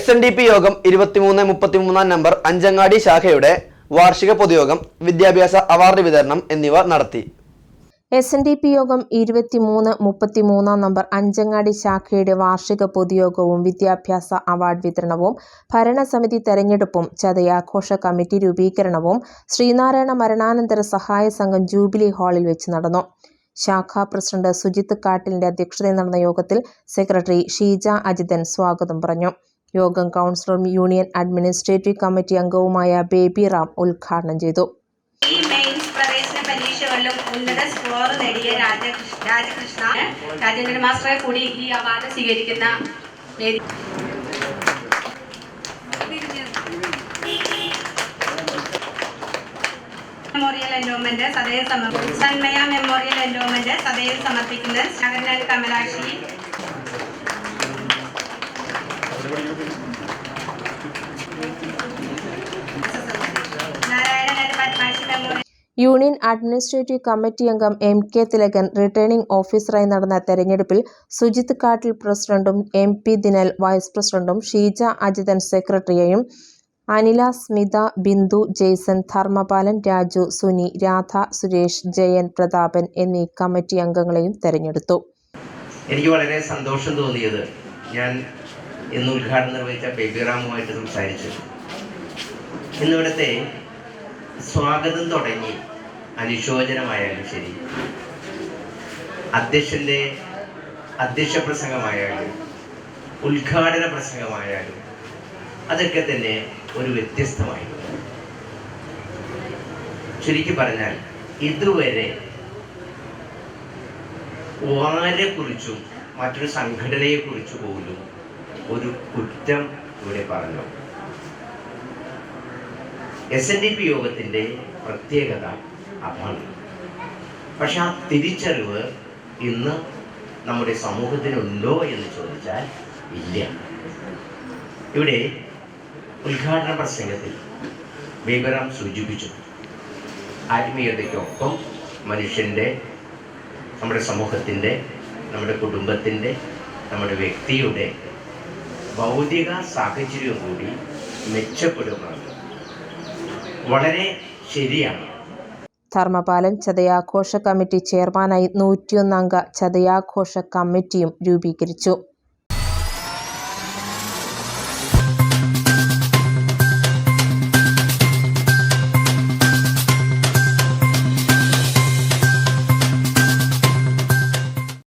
S N D P യോഗം ഇരുപത്തിമൂന്ന് മുപ്പത്തിമൂന്നാം നമ്പർ അഞ്ചങ്ങാടി ശാഖയുടെ വാർഷിക പൊതുയോഗം വിദ്യാഭ്യാസ അവാർഡ് വിതരണം എന്നിവ നടത്തി. എസ് എൻ ഡി പി യോഗം ഇരുപത്തിമൂന്ന് മുപ്പത്തിമൂന്നാം നമ്പർ അഞ്ചങ്ങാടി ശാഖയുടെ വാർഷിക പൊതുയോഗവും വിദ്യാഭ്യാസ അവാർഡ് വിതരണവും ഭരണസമിതി തെരഞ്ഞെടുപ്പും ചതയാഘോഷ കമ്മിറ്റി രൂപീകരണവും ശ്രീനാരായണ മരണാനന്തര സഹായ സംഘം ജൂബിലി ഹാളിൽ വെച്ച് നടന്നു. ശാഖാ പ്രസിഡന്റ് സുജിത്ത് കാട്ടിലിന്റെ അധ്യക്ഷതയിൽ നടന്ന യോഗത്തിൽ സെക്രട്ടറി ഷീജ അജിതൻ സ്വാഗതം പറഞ്ഞു. യോഗം കൗൺസിലറും യൂണിയൻ അഡ്മിനിസ്ട്രേറ്റീവ് കമ്മിറ്റി അംഗവുമായ ബേബി റാം ഉദ്ഘാടനം ചെയ്തു. ഈ പരീക്ഷകളിലും ഉന്നത സ്കോർ നേടിയ മാസ്റ്ററെ കൂടി മെമ്മോറിയൽ എൻഡോമെന്റ് സദയം സമർപ്പിക്കും സന്മയ മെമ്മോറിയൽ എൻഡോമെന്റ് സദയം സമർപ്പിക്കുന്നത് Shankaranad Kamalakshi. Union administrative committee അംഗം എം കെ തിലകൻ റിട്ടേണിംഗ് ഓഫീസറായി നടന്ന തെരഞ്ഞെടുപ്പിൽ സുജിത് കാട്ടിൽ പ്രസിഡന്റും എം പി ദിനൽ വൈസ് പ്രസിഡന്റും ഷീജ അജിതൻ സെക്രട്ടറിയെയും അനില സ്മിത ബിന്ദു ജെയ്സൺ ധർമ്മപാലൻ രാജു സുനി രാധ സുരേഷ് ജയൻ പ്രതാപൻ എന്നീ കമ്മിറ്റി അംഗങ്ങളെയും തെരഞ്ഞെടുത്തു. എനിക്ക് വളരെ സന്തോഷം തോന്നിയത് ഞാൻ ഇന്ന് ഉദ്ഘാടനം നിർവഹിച്ച ബേബിറാമുമായിട്ട് സംസാരിച്ചു. ഇന്നിവിടുത്തെ സ്വാഗതം തുടങ്ങി അനുശോചനമായാലും ശരി അധ്യക്ഷന്റെ അധ്യക്ഷ പ്രസംഗമായാലും ഉദ്ഘാടന പ്രസംഗമായാലും അതൊക്കെ തന്നെ ഒരു വ്യത്യസ്തമായിരുന്നു. ചുരുക്കി പറഞ്ഞാൽ ഇതുവരെ വാരെക്കുറിച്ചും മറ്റൊരു സംഘടനയെക്കുറിച്ച് പോലും ഒരു കുറ്റം ഇവിടെ പറഞ്ഞു. എസ് എൻ ഡി പി യോഗത്തിന്റെ പ്രത്യേകത അതാണ്. പക്ഷെ ആ തിരിച്ചറിവ് ഇന്ന് നമ്മുടെ സമൂഹത്തിനുണ്ടോ എന്ന് ചോദിച്ചാൽ ഇല്ല. ഇവിടെ ഉദ്ഘാടന പ്രസംഗത്തിൽ വിവരം സൂചിപ്പിച്ചു. ആത്മീയതയ്ക്കൊപ്പം മനുഷ്യന്റെ നമ്മുടെ സമൂഹത്തിന്റെ നമ്മുടെ കുടുംബത്തിന്റെ നമ്മുടെ വ്യക്തിയുടെ ഭൗതിക സാഹചര്യവും കൂടി മെച്ചപ്പെടുന്നത് വളരെ ശരിയാണ്. ധർമ്മപാലൻ ചതയാഘോഷ കമ്മിറ്റി ചെയർമാനായി നൂറ്റിയൊന്നംഗ ചതയാഘോഷ കമ്മിറ്റിയും രൂപീകരിച്ചു.